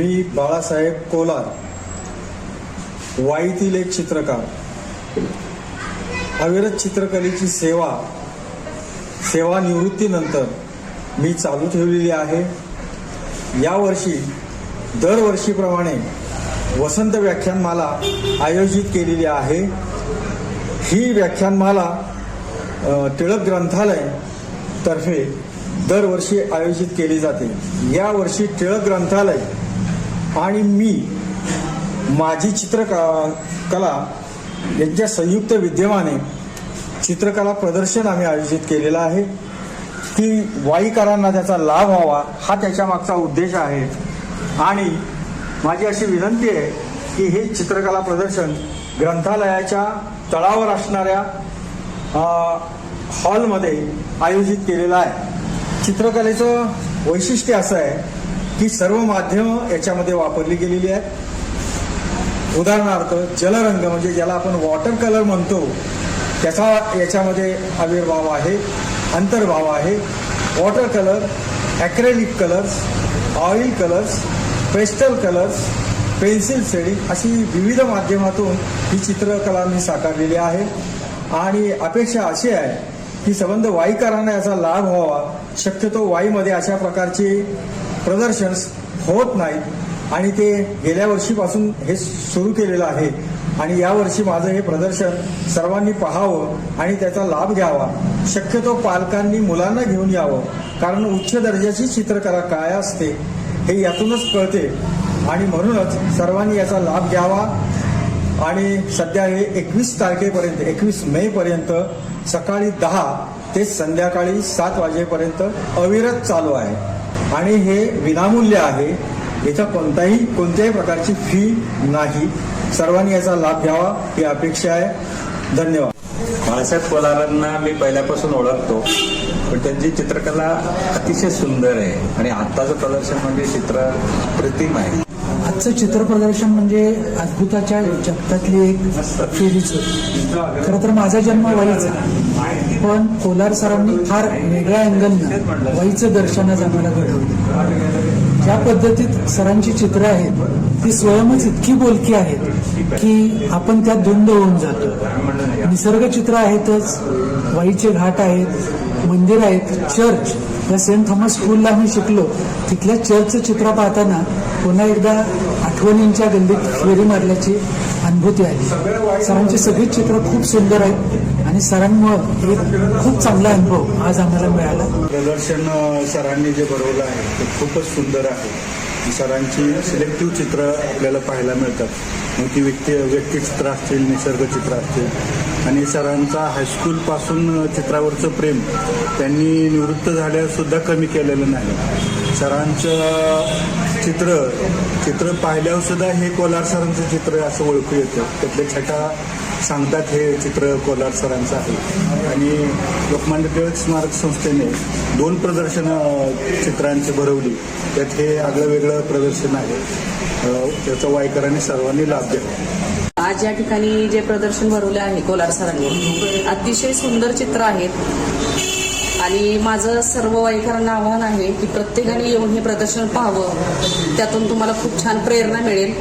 मी बाळासाहेब कोलार वाईतील एक चित्रकार. अविरत चित्रकलेची सेवा सेवानिवृत्तीनंतर मी चालू ठेवलेली आहे. यावर्षी दरवर्षीप्रमाणे वसंत व्याख्यानमाला आयोजित केलेली आहे. ही व्याख्यानमाला टिळक ग्रंथालय तर्फे दरवर्षी आयोजित केली जाते. यावर्षी टिळक ग्रंथालय आणि मी माझी चित्रका कला यांच्या संयुक्त विद्यमाने चित्रकला प्रदर्शन आम्ही आयोजित केलेलं आहे. की वाईकरांना त्याचा लाभ व्हावा हा त्याच्या मागचा उद्देश आहे. आणि माझी अशी विनंती आहे की हे चित्रकला प्रदर्शन ग्रंथालयाच्या तळावर असणाऱ्या हॉलमध्ये आयोजित केलेलं आहे. चित्रकलेचं वैशिष्ट्य असं आहे ही सर्व माध्यमं याच्यामध्ये वापरली गेलेली आहेत. उदाहरणार्थ जलरंग म्हणजे ज्याला आपण वॉटर कलर म्हणतो त्याचा याच्यामध्ये आविर्भाव आहे अंतर्भाव आहे. Water colour acrylic colours oil colours pastel colours pencil shading अशी विविध माध्यमातून ही चित्रकला मी साकारलेली आहे. आणि अपेक्षा अशी आहे की संबंध वाईकरांना याचा लाभ व्हावा. शक्यतो वाईमध्ये अशा प्रकारची प्रदर्शन्स होत नाहीत. आणि ते गेल्या वर्षीपासून हे सुरू केलेलं आहे. आणि यावर्षी माझं हे प्रदर्शन सर्वांनी पाहावं आणि त्याचा लाभ घ्यावा. शक्यतो पालकांनी मुलांना घेऊन यावं. कारण उच्च दर्जाची चित्रकला काय असते हे यातूनच कळते. आणि म्हणूनच सर्वांनी याचा लाभ घ्यावा. आणि सध्या हे एकवीस तारखेपर्यंत एकवीस मे पर्यंत सकाळी दहा ते संध्याकाळी सात वाजेपर्यंत अविरत चालू आहे. आणि हे विनामूल्य आहे. याचा कोणताही कोणत्याही प्रकारची फी नाही. सर्वांनी याचा लाभ घ्यावा ही अपेक्षा आहे. धन्यवाद. बाळासाहेब कोलारांना मी पहिल्यापासून ओळखतो. पण त्यांची चित्रकला अतिशय सुंदर आहे. आणि आत्ताचं प्रदर्शन म्हणजे चित्र प्रतिम आहे. आजचं चित्र प्रदर्शन म्हणजे अद्भुताच्या जगतातली एक फेरीच. खरं तर माझा जन्म वाईचा पण कोलार सरांनी फार वेगळ्या अँगलनं वाईचं दर्शनच आम्हाला घडवलं. ज्या पद्धतीत सरांची चित्र आहेत ती स्वयंच इतकी बोलकी आहेत की आपण त्यात धुंद होऊन जातो. निसर्ग चित्र आहेतच वाईचे घाट आहेत मंदिर आहेत चर्च. या सेंट थॉमस स्कूलला आम्ही शिकलो. तिथल्या चर्चचं चित्र पाहताना पुन्हा एकदा आठवणींच्या गल्लीत फेरी मारल्याची अनुभूती आली. सरांची सगळीच चित्र खूप सुंदर आहेत. आणि सरांमुळं एक खूप चांगला अनुभव आज आम्हाला मिळाला. प्रदर्शन सरांनी जे भरवलं आहे ते खूपच सुंदर आहे. सरांची सिलेक्टिव्ह चित्र आपल्याला पाहायला मिळतात. मग ती व्यक्ती व्यक्तिचित्र असतील निसर्ग चित्र असतील. आणि सरांचा हायस्कूलपासून चित्रावरचं प्रेम त्यांनी निवृत्त झाल्यास सुद्धा कमी केलेलं नाही. सरांचं चित्र चित्र पाहिल्यावर सुद्धा हे कोलार सरांचं चित्र असं ओळखू येतं. त्यातले छटा सांगतात हे चित्र कोलार सरांचं आहे. आणि लोकमान्य टिळक स्मारक संस्थेने दोन प्रदर्शनं चित्रांची भरवली. त्यात हे आगळं वेगळं प्रदर्शन आहे. त्याचा वायकरांनी सर्वांनी लाभ घ्यावा. आज या ठिकाणी जे प्रदर्शन भरवले आहे कोलार सरांनी अतिशय सुंदर चित्र आहेत. आणि माझं सर्व वाईकरांना आव्हान आहे की प्रत्येकाने येऊन हे प्रदर्शन पाहावं. त्यातून तुम्हाला खूप छान प्रेरणा मिळेल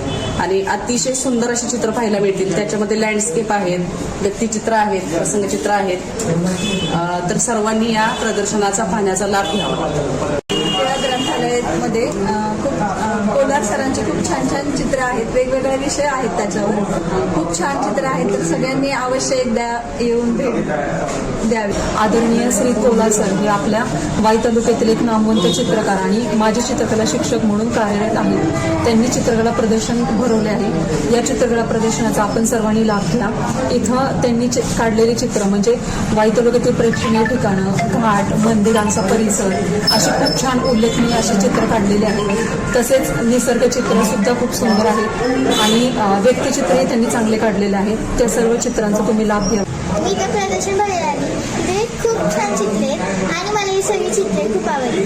आणि अतिशय सुंदर अशी चित्र पाहायला मिळतील. त्याच्यामध्ये लँडस्केप आहेत व्यक्तिचित्र आहेत प्रसंगचित्र आहेत. तर सर्वांनी या प्रदर्शनाचा पाहण्याचा लाभ घ्यावा. या ग्रंथालयामध्ये खूप कोलार सरांचे खूप छान छान चित्र आहेत. वेगवेगळे विषय आहेत त्याच्यावर. खूप छान चित्र आहेत. तर सगळ्यांनी अवश्य एकदा येऊन भेट द्यावी. आदरणीय श्री कोलार सर हे आपल्या वाई तालुक्यातील एक नामवंत चित्रकार आणि माझे चित्रकला शिक्षक म्हणून कार्यरत आहेत. त्यांनी चित्रकला प्रदर्शन भरवले आहे. या चित्रकला प्रदर्शनाचा आपण सर्वांनी लाभ घ्या. इथं त्यांनी चि- काढलेले चित्र म्हणजे वाई तालुक्यातील प्रेक्षणीय ठिकाणं घाट मंदिरांचा परिसर असे खूप छान उल्लेखनीय असे चित्र काढलेले आहेत. तसेच निसर्ग चित्र सुद्धा खूप सुंदर आहे आणि व्यक्तिचित्रही त्यांनी चांगले काढलेले आहेत. त्या सर्व चित्रांचा तुम्ही लाभ घ्या. मी ते प्रदर्शन बघायला आली. ते खूप छान चित्रे आणि मला ही सगळी चित्रे खूप आवडली.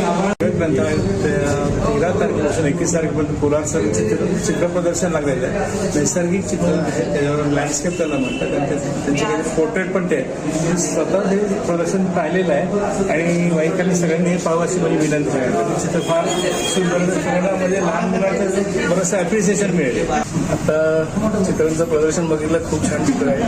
तारखेपासून एकवीस तारखेपर्यंत कोलार सर चित्र चित्र प्रदर्शन लागलेलं आहे. नैसर्गिक चित्र आहे. त्याच्यावर लँडस्केप त्याला म्हणतात. आणि त्या- त्यांचे काही पोर्ट्रेट पण ते आहेत. म्हणजे स्वतः हे प्रदर्शन पाहिलेलं आहे. आणि वाईकांनी सगळ्यांनी हे पाहावं अशी माझी विनंती आहे. चित्र फार सुंदर म्हणजे लहान मुलांचं बरंचसं ॲप्रिसिएशन मिळेल. आता चित्रांचं प्रदर्शन बघितलं खूप छान चित्र आहे.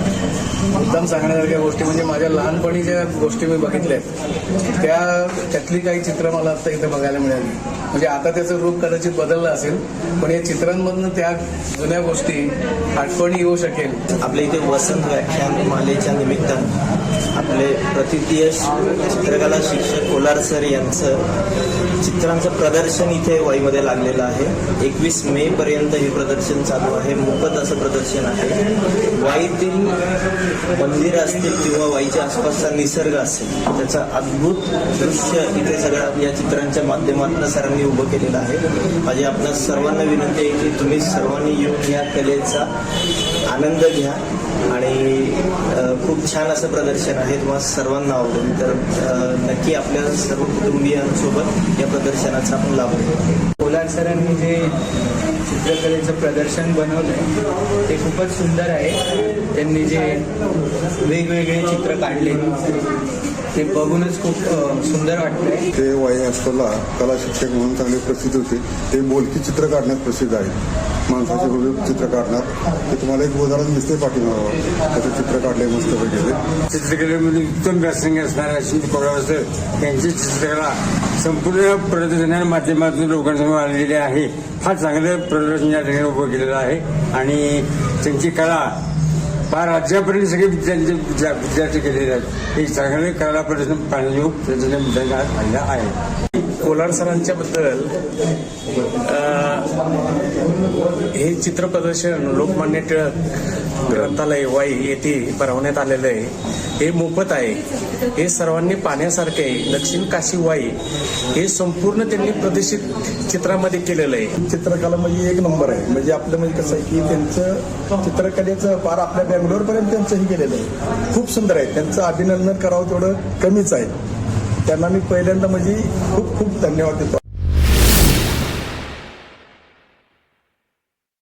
मुद्दाम सांगण्यासारख्या गोष्टी म्हणजे माझ्या लहानपणी ज्या गोष्टी मी बघितल्या आहेत, त्या त्यातली काही चित्र मला आता इथे बघायला मिळाली. म्हणजे आता त्याचं रूप कदाचित बदललं असेल पण या चित्रांमधनं त्या जुन्या गोष्टी आठवणी येऊ शकेल. आपल्या इथे वसंत व्याख्यान मालेच्या निमित्तानं आपले प्रतितीय चित्रकला शिक्षक कोलार सर यांचं चित्रांचं प्रदर्शन इथे वाईमध्ये लागलेलं आहे. एकवीस मे पर्यंत हे प्रदर्शन चालू आहे. मोफत असं प्रदर्शन आहे. वाईतील मंदिरं असतील किंवा वाईच्या आसपासचा निसर्ग असेल त्याचं अद्भुत दृश्य इथे सगळं या चित्रांच्या माध्यमातून सरांनी उभं केलेलं आहे. माझी आपल्या सर्वांना विनंती आहे की तुम्ही सर्वांनी येऊन या कलेचा आनंद घ्या आणि खूप छान असं प्रदर्शन आहे तुम्हाला सर्वांना आवडेल. तर नक्की आपल्या सर्व कुटुंबियांसोबत या प्रदर्शनाचा आपण लाभ घेऊ. कोलार सरांनी जे चित्रकलेचं प्रदर्शन बनवलंय ते खूपच सुंदर आहे. त्यांनी जे वेगवेगळे चित्र काढले ते बघूनच खूप सुंदर वाटतंय. ते वाई हायस्कूलला कला शिक्षक म्हणून चांगले प्रसिद्ध होते. ते बोलकी चित्र काढण्यात प्रसिद्ध आहेत. माणसाचे हृदय चित्र काढण्यात ते तुम्हाला एक उदाहरण दिसते पाठीमागावर त्याचे चित्र काढले मस्त वगैरे चित्रकलेमध्ये उत्तम व्यासंग असणाऱ्या शिंदे पवार सर यांची चित्रकला संपूर्ण प्रदर्शना माध्यमातून लोकांसमोर आलेली आहे. फार चांगलं प्रदर्शन या ठिकाणी उभं केलेलं आहे. आणि त्यांची कला फार राज्यापर्यंत सगळे विद्यार्थी विद्या- विद्यार्थी केलेले आहेत. हे चांगले कला प्रदर्शन पाहण्यायोग प्रदर्शन मैदानात आलेलं आहे. कोलार सरांच्या बद्दल हे चित्र प्रदर्शन लोकमान्य टिळक ग्रंथालय वाई येथे भरवण्यात आलेलं आहे. हे मोफत आहे. हे सर्वांनी पाहण्यासारखे आहे. दक्षिण काशी वाई हे संपूर्ण त्यांनी प्रदर्शित चित्रामध्ये केलेलं आहे. चित्रकला म्हणजे एक नंबर आहे. म्हणजे आपलं म्हणजे कसं आहे की त्यांचं चित्रकलेचं फार आपल्या बँगलोरपर्यंत त्यांचंही केलेलं आहे. खूप सुंदर आहे. त्यांचं अभिनंदन करावं तेवढं कमीच आहे. त्यांना मी पहिल्यांदा म्हणजे खूप खूप धन्यवाद देतो.